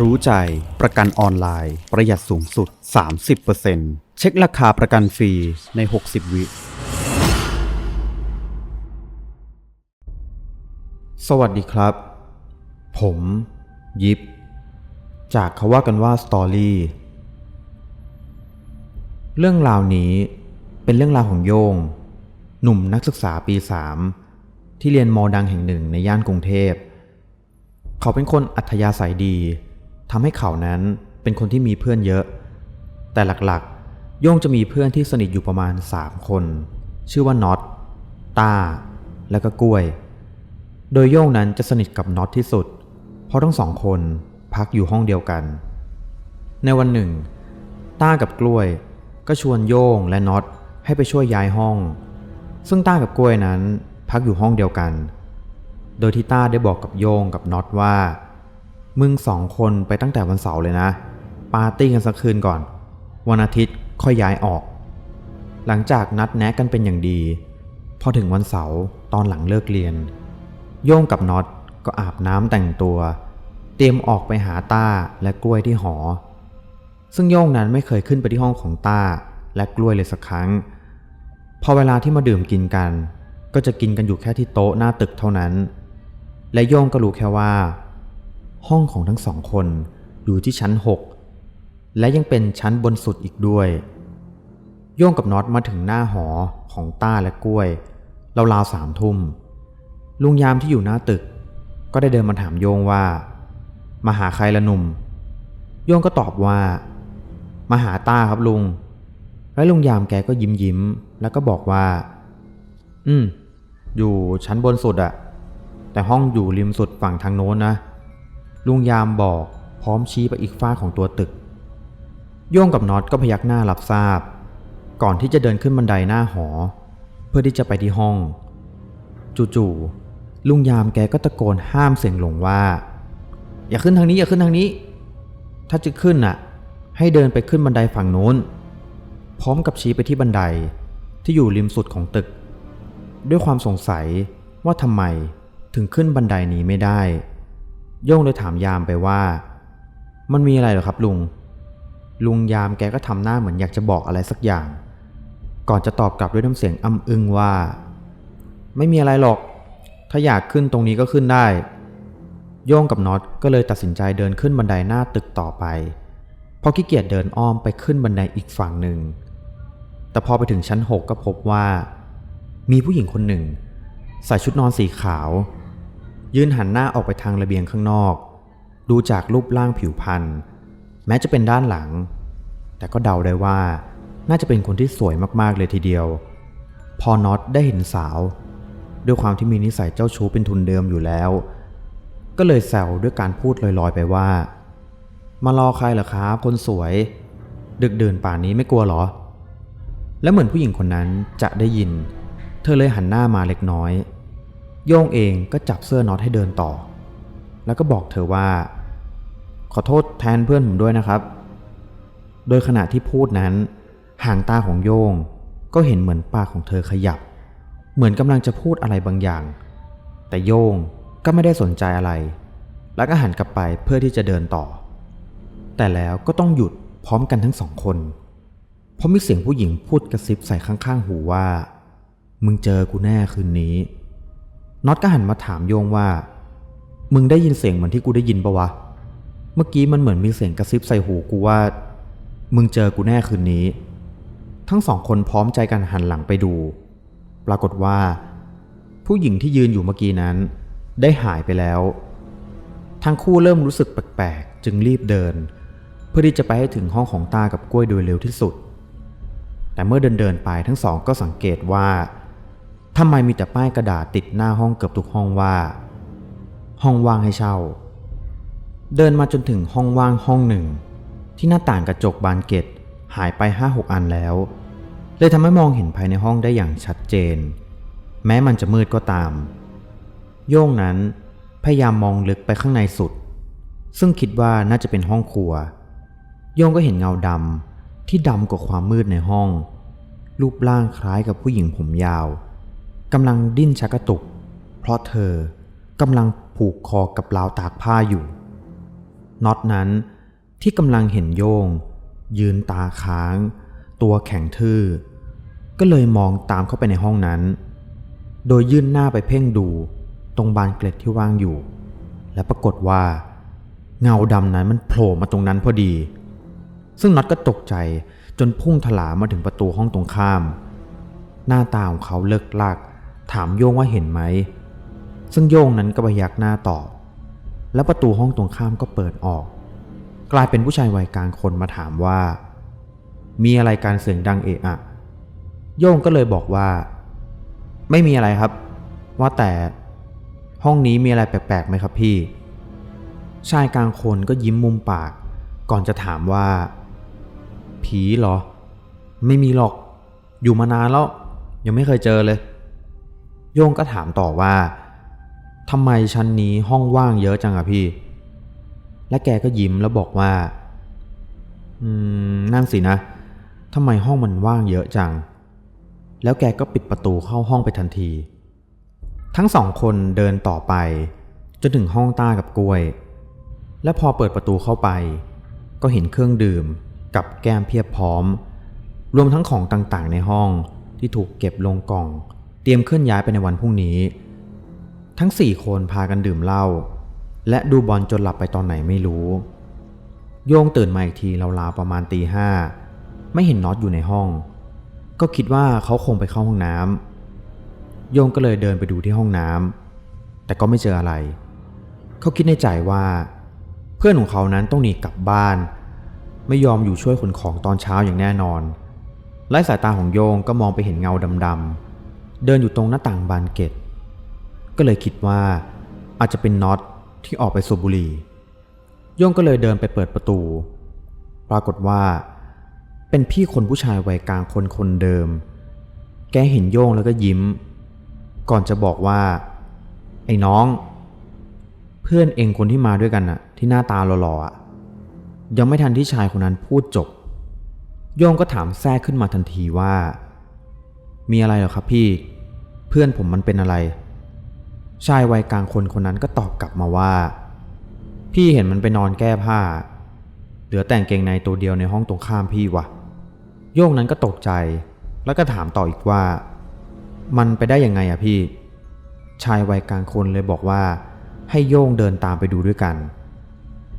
รู้ใจ ประกันออนไลน์ ประหยัดสูงสุด 30%เช็คราคาประกันฟรีใน 60 วิ สวัสดีครับ ผม ยิปจากเขาว่ากันว่าสตอรี่ เรื่องราวนี้เป็นเรื่องราวของโยง หนุ่มนักศึกษาปี 3 ที่เรียนมอดังแห่งหนึ่งในย่านกรุงเทพ เขาเป็นคนอัธยาศัยดี ทำให้เขานั้นเป็นคนที่มีเพื่อนเยอะ แต่หลักๆ โย่งจะมีเพื่อนที่สนิทอยู่ประมาณ 3 คน ชื่อว่าน็อตต้า และก็กล้วย โดยโย่งนั้นจะสนิทกับน็อตที่สุด เพราะทั้งสองคนพักอยู่ห้องเดียวกัน ในวันหนึ่ง ต้ากับกล้วยก็ชวนโย่งและน็อตให้ไปช่วยย้ายห้อง ซึ่งต้ากับกล้วยนั้นพักอยู่ห้องเดียวกัน โดยที่ต้าได้บอกกับโย่งกับน็อตว่า มึงสองคนไปตั้งแต่วันเสาร์เลยนะ ปาร์ตี้กันสักคืนก่อน วันอาทิตย์ค่อยย้ายออก หลังจากนัดแนะกันเป็นอย่างดี พอถึงวันเสาร์ตอนหลังเลิกเรียน โย่งกับน็อตก็อาบน้ำแต่งตัว เตรียมออกไปหาต้าและกล้วยที่หอ ซึ่งโย่งนั้นไม่เคยขึ้นไปที่ห้องของต้าและกล้วยเลยสักครั้ง พอเวลาที่มาดื่มกินกัน ก็จะกินกันอยู่แค่ที่โต๊ะหน้าตึกเท่านั้น และโย่งก็รู้แค่ว่า ห้องของทั้งสองคนอยู่ที่ชั้น 6 และยังเป็นชั้นบนสุดอีกด้วย โย่งกับน็อตมาถึงหน้าหอของต้าและกล้วยราวๆสามทุ่ม ลุงยามที่อยู่หน้าตึก ก็ได้เดินมาถามโยงว่า มาหาใครละหนุ่ม โยงก็ตอบว่า มาหาต้าครับลุง และลุงยามแกก็ยิ้มยิ้มๆแล้วก็บอกว่า อืม อยู่ชั้นบนสุดอะแต่ห้องอยู่ริมสุดฝั่งทางโน้นนะ ลุงยามบอกพร้อมชี้ไปอีกฝ้าของตัวตึก โย่งกับน็อตก็พยักหน้ารับทราบ ก่อนที่จะเดินขึ้นบันไดหน้าหอ เพื่อที่จะไปที่ห้อง จู่ๆลุงยามแกก็ตะโกนห้ามเสียงหลงว่า อย่าขึ้นทางนี้อย่าขึ้นทางนี้ ถ้าจะขึ้นน่ะ ให้เดินไปขึ้นบันไดฝั่งโน้น พร้อมกับชี้ไปที่บันไดที่อยู่ริมสุดของตึก ด้วยความสงสัยว่าทำไมถึงขึ้นบันไดนี้ไม่ได้ โย่งเลยถามยามไปว่า มันมีอะไรหรอครับลุง ลุงยามแกก็ทำหน้าเหมือนอยากจะบอกอะไรสักอย่าง ก่อนจะตอบกลับด้วยน้ำเสียงอ้ำอึ้งว่า ไม่มีอะไรหรอก ถ้าอยากขึ้นตรงนี้ก็ขึ้นได้ โย่งกับน็อตก็เลยตัดสินใจเดินขึ้นบันไดหน้าตึกต่อไปพราะขี้เกียจเดินอ้อมไปขึ้นบันไดอีกฝั่งหนึ่ง แต่พอไปถึงชั้น 6 ก็พบว่า มีผู้หญิงคนหนึ่ง ใส่ชุดนอนสีขาว ยืนหันหน้าออกไปทางระเบียงข้างนอก ดูจากรูปร่างผิวพรรณแม้จะเป็นด้านหลัง แต่ก็เดาได้ว่า น่าจะเป็นคนที่สวยมากๆเลยทีเดียว พอน็อตได้เห็นสาว ด้วยความที่มีนิสัยเจ้าชู้เป็นทุนเดิมอยู่แล้ว ก็เลยแซวด้วยการพูดลอยๆไปว่า มารอใครเหรอครับคนสวย ดึกเดินป่านนี้ไม่กลัวเหรอ และเหมือนผู้หญิงคนนั้นจะได้ยิน เธอเลยหันหน้ามาเล็กน้อย โย่งเองก็จับเสื้อน็อตให้เดินต่อ แล้วก็บอกเธอว่า ขอโทษแทนเพื่อนผมด้วยนะครับ โดยขณะที่พูดนั้น ห่างตาของโย่งก็เห็นเหมือนปากของเธอขยับ เหมือนกำลังจะพูดอะไรบางอย่าง แต่โย่งก็ไม่ได้สนใจอะไร แล้วก็หันกลับไปเพื่อที่จะเดินต่อ แต่แล้วก็ต้องหยุดพร้อมกันทั้งสองคน เพราะมีเสียงผู้หญิงพูดกระซิบใส่ข้างๆหูว่า มึงเจอกูแน่คืนนี้ น็อตก็หันมาถามโยงว่า มึงได้ยินเสียงเหมือนที่กูได้ยินปะวะ เมื่อกี้มันเหมือนมีเสียงกระซิบใส่หูกูว่า มึงเจอกูแน่คืนนี้ ทั้งสองคนพร้อมใจกันหันหลังไปดู ปรากฏว่า ผู้หญิงที่ยืนอยู่เมื่อกี้นั้น ได้หายไปแล้ว ทั้งคู่เริ่มรู้สึกแปลกๆ จึงรีบเดิน เพื่อที่จะไปให้ถึงห้องของตากับกล้วยโดยเร็วที่สุด แต่เมื่อเดินเดินไปทั้งสองก็สังเกตว่า ทำไมมีแต่ป้ายกระดาษติดหน้าห้องเกือบทุกห้องว่า ห้องว่างให้เช่า เดินมาจนถึงห้องว่างห้องหนึ่ง ที่หน้าต่างกระจกบานเกตหายไปห้าหกอันแล้ว เลยทำให้มองเห็นภายในห้องได้อย่างชัดเจน แม้มันจะมืดก็ตาม โย่งนั้นพยายามมองลึกไปข้างในสุด ซึ่งคิดว่าน่าจะเป็นห้องครัว โย่งก็เห็นเงาดำที่ดำกว่าความมืดในห้อง รูปร่างคล้ายกับผู้หญิงผมยาว กำลังดิ้นชักกระตุก เพราะเธอกำลังผูกคอกับราวตากผ้าอยู่น็อตนั้นที่กำลังเห็นโยง ยืนตาค้าง ตัวแข็งทื่อ ก็เลยมองตามเข้าไปในห้องนั้น โดยยื่นหน้าไปเพ่งดูตรงบานเกล็ดที่ว่างอยู่ และปรากฏว่า เงาดำนั้นมันโผล่มาตรงนั้นพอดี ซึ่งน็อตก็ตกใจจนพุ่งถลามาถึงประตูห้องตรงข้าม หน้าตาของเขาเลิกลาก ถามโย่งว่าเห็นไหม ซึ่งโย่งนั้นก็พยักหน้าตอบ แล้วประตูห้องตรงข้ามก็เปิดออก กลายเป็นผู้ชายวัยกลางคนมาถามว่า มีอะไรการเสียงดังเอะอะ โย่งก็เลยบอกว่า ไม่มีอะไรครับ ว่าแต่ห้องนี้มีอะไรแปลกๆไหมครับพี่ ชายกลางคนก็ยิ้มมุมปาก ก่อนจะถามว่า ผีเหรอ ไม่มีหรอก อยู่มานานแล้ว ยังไม่เคยเจอเลย โยงก็ถามต่อว่าทำไมชั้นนี้ห้องว่างเยอะจังอะพี่ และแกก็ยิ้มแล้วบอกว่า อืม นั่นสินะทำไมห้องมันว่างเยอะจัง แล้วแกก็ปิดประตูเข้าห้องไปทันที ทั้งสองคนเดินต่อไป จนถึงห้องต้ากับกล้วย และพอเปิดประตูเข้าไป ก็เห็นเครื่องดื่มกับแก้มเพียบพร้อม รวมทั้งของต่างๆในห้องที่ถูกเก็บลงกล่อง รียมเคลื่อนย้ายไปในวันพรุ่งนี้ ทั้งสี่คนพากันดื่มเหล้าและดูบอลจนหลับไปตอนไหนไม่รู้ โยงตื่นมาอีกทีราวๆประมาณตีห้าไม่เห็นน็อตอยู่ในห้อง ก็คิดว่าเขาคงไปเข้าห้องน้ำโยงก็เลยเดินไปดูที่ห้องน้ำแต่ก็ไม่เจออะไร เขาคิดในใจว่า เพื่อนของเขานั้นต้องหนีกลับบ้าน ไม่ยอมอยู่ช่วยขนของตอนเช้าอย่างแน่นอนไล่สายตาของโยงก็มองไปเห็นเงาดำๆ เดินอยู่ตรงหน้าต่างบานเกตก็เลยคิดว่าอาจจะเป็นน็อตที่ออกไปสูบบุหรี่โย่งก็เลยเดินไปเปิดประตู ปรากฏว่า เป็นพี่คนผู้ชายวัยกลางคนคนเดิม แกเห็นโย่งแล้วก็ยิ้ม ก่อนจะบอกว่า ไอ้น้อง เพื่อนเองคนที่มาด้วยกันน่ะ ที่หน้าตาหล่อๆอะยังไม่ทันที่ชายคนนั้นพูดจบ โย่งก็ถามแทรกขึ้นมาทันทีว่า มีอะไรหรอครับพี่ เพื่อนผมมันเป็นอะไร ชายวัยกลางคนคนนั้นก็ตอบกลับมาว่า พี่เห็นมันไปนอนแก้ผ้า เหลือแต่งเกงในตัวเดียวในห้องตรงข้ามพี่วะโยงนั้นก็ตกใจ แล้วก็ถามต่ออีกว่า มันไปได้ยังไงอะพี่ ชายวัยกลางคนเลยบอกว่า ให้โยงเดินตามไปดูด้วยกัน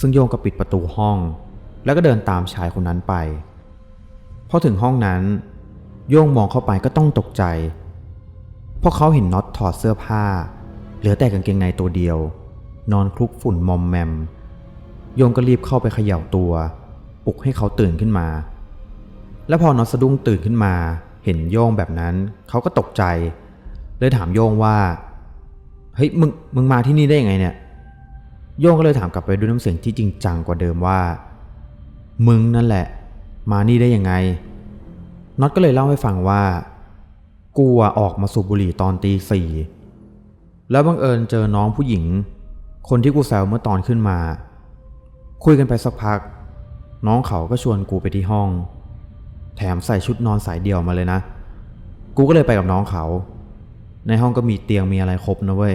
ซึ่งโยงก็ปิดประตูห้อง แล้วก็เดินตามชายคนนั้นไปพอถึงห้องนั้น โย่งมองเข้าไปก็ต้องตกใจ เพราะเขาเห็นน็อตถอดเสื้อผ้า เหลือแต่กางเกงในตัวเดียว นอนคลุกฝุ่นมอมแมม โยงก็รีบเข้าไปเขย่าตัวปลุกให้เขาตื่นขึ้นมา แล้วพอน็อตสะดุ้งตื่นขึ้นมา เห็นโยงแบบนั้น เขาก็ตกใจ เลยถามโยงว่า เฮ้ยมึงมึงมาที่นี่ได้ยังไงเนี่ย โยงก็เลยถามกลับไปด้วยน้ำเสียงที่จริงจังกว่าเดิมว่า มึงนั่นแหละ มานี่ได้ยังไง น็อตก็เลยเล่าให้ฟังว่า กูอออกมาสูบบุหรี่ตอนตีสี่แล้วบังเอิญเจอน้องผู้หญิง คนที่กูแซวเมื่อตอนขึ้นมา คุยกันไปสักพัก น้องเขาก็ชวนกูไปที่ห้อง แถมใส่ชุดนอนสายเดี่ยวมาเลยนะ กูก็เลยไปกับน้องเขา ในห้องก็มีเตียงมีอะไรครบนะเว้ย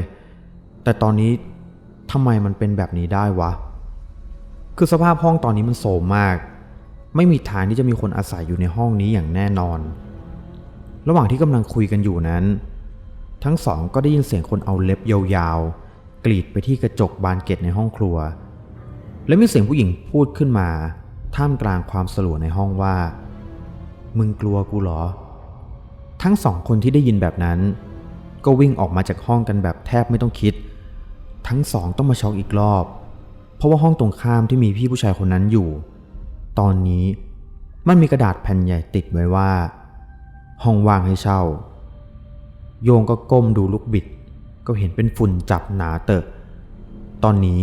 แต่ตอนนี้ทำไมมันเป็นแบบนี้ได้วะ คือสภาพห้องตอนนี้มันโสมมาก ไม่มีทางที่จะมีคนอาศัยอยู่ในห้องนี้อย่างแน่นอน ระหว่างที่กำลังคุยกันอยู่นั้น ทั้งสองก็ได้ยินเสียงคนเอาเล็บยาวๆ กรีดไปที่กระจกบานเกตในห้องครัว และมีเสียงผู้หญิงพูดขึ้นมา ท่ามกลางความสลัวในห้องว่า มึงกลัวกูเหรอ ทั้งสองคนที่ได้ยินแบบนั้น ก็วิ่งออกมาจากห้องกันแบบแทบไม่ต้องคิด ทั้งสองต้องมาช็อกอีกรอบ เพราะว่าห้องตรงข้ามที่มีพี่ผู้ชายคนนั้นอยู่ ตอนนี้มันมีกระดาษแผ่นใหญ่ติดไว้ว่า ห้องว่างให้เช่า โยงก็ก้มดูลูกบิด ก็เห็นเป็นฝุ่นจับหนาเตอะ ตอนนี้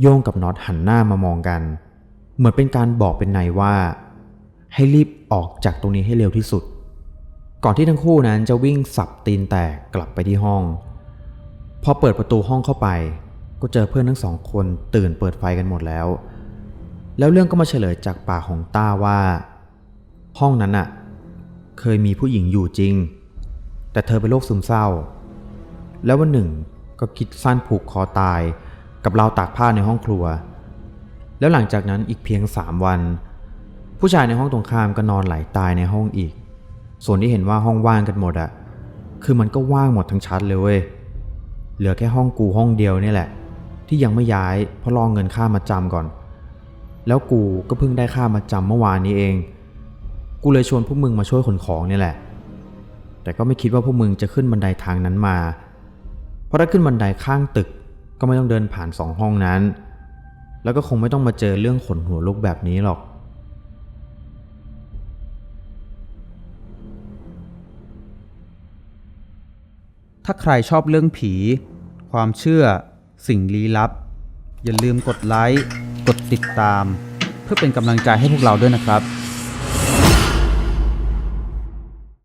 โยงกับน็อตหันหน้ามามองกัน เหมือนเป็นการบอกเป็นในว่า ให้รีบออกจากตรงนี้ให้เร็วที่สุด ก่อนที่ทั้งคู่นั้นจะวิ่งสับตีนแตกกลับไปที่ห้อง พอเปิดประตูห้องเข้าไป ก็เจอเพื่อนทั้งสองคนตื่นเปิดไฟกันหมดแล้ว แล้วเรื่องก็มาเฉลยจากปากของต้าว่า ห้องนั้นน่ะเคยมีผู้หญิงอยู่จริง แต่เธอเป็นโรคซึมเศร้า แล้ววันหนึ่งก็คิดสั้นผูกคอตายกับราวตากผ้าในห้องครัว แล้วหลังจากนั้นอีกเพียงสามวัน ผู้ชายในห้องตรงข้ามก็นอนไหลตายในห้องอีก ส่วนที่เห็นว่าห้องว่างกันหมดอะคือมันก็ว่างหมดทั้งชั้นเลยเว้ยเหลือแค่ห้องกูห้องเดียวนี่แหละ ที่ยังไม่ย้ายเพราะรองเงินค่ามาจำก่อน แล้วกูก็เพิ่งได้ค่ามาจำเมื่อวานนี้เอง กูเลยชวนพวกมึงมาช่วยขนของนี่แหละ แต่ก็ไม่คิดว่าพวกมึงจะขึ้นบันไดทางนั้นมา เพราะถ้าขึ้นบันไดข้างตึกก็ไม่ต้องเดินผ่านสองห้องนั้น แล้วก็คงไม่ต้องมาเจอเรื่องขนหัวลุกแบบนี้หรอก ถ้าใครชอบเรื่องผี ความเชื่อ สิ่งลี้ลับ อย่าลืมกดไลค์ กดติดตาม เพื่อเป็นกำลังใจให้พวกเราด้วยนะครับ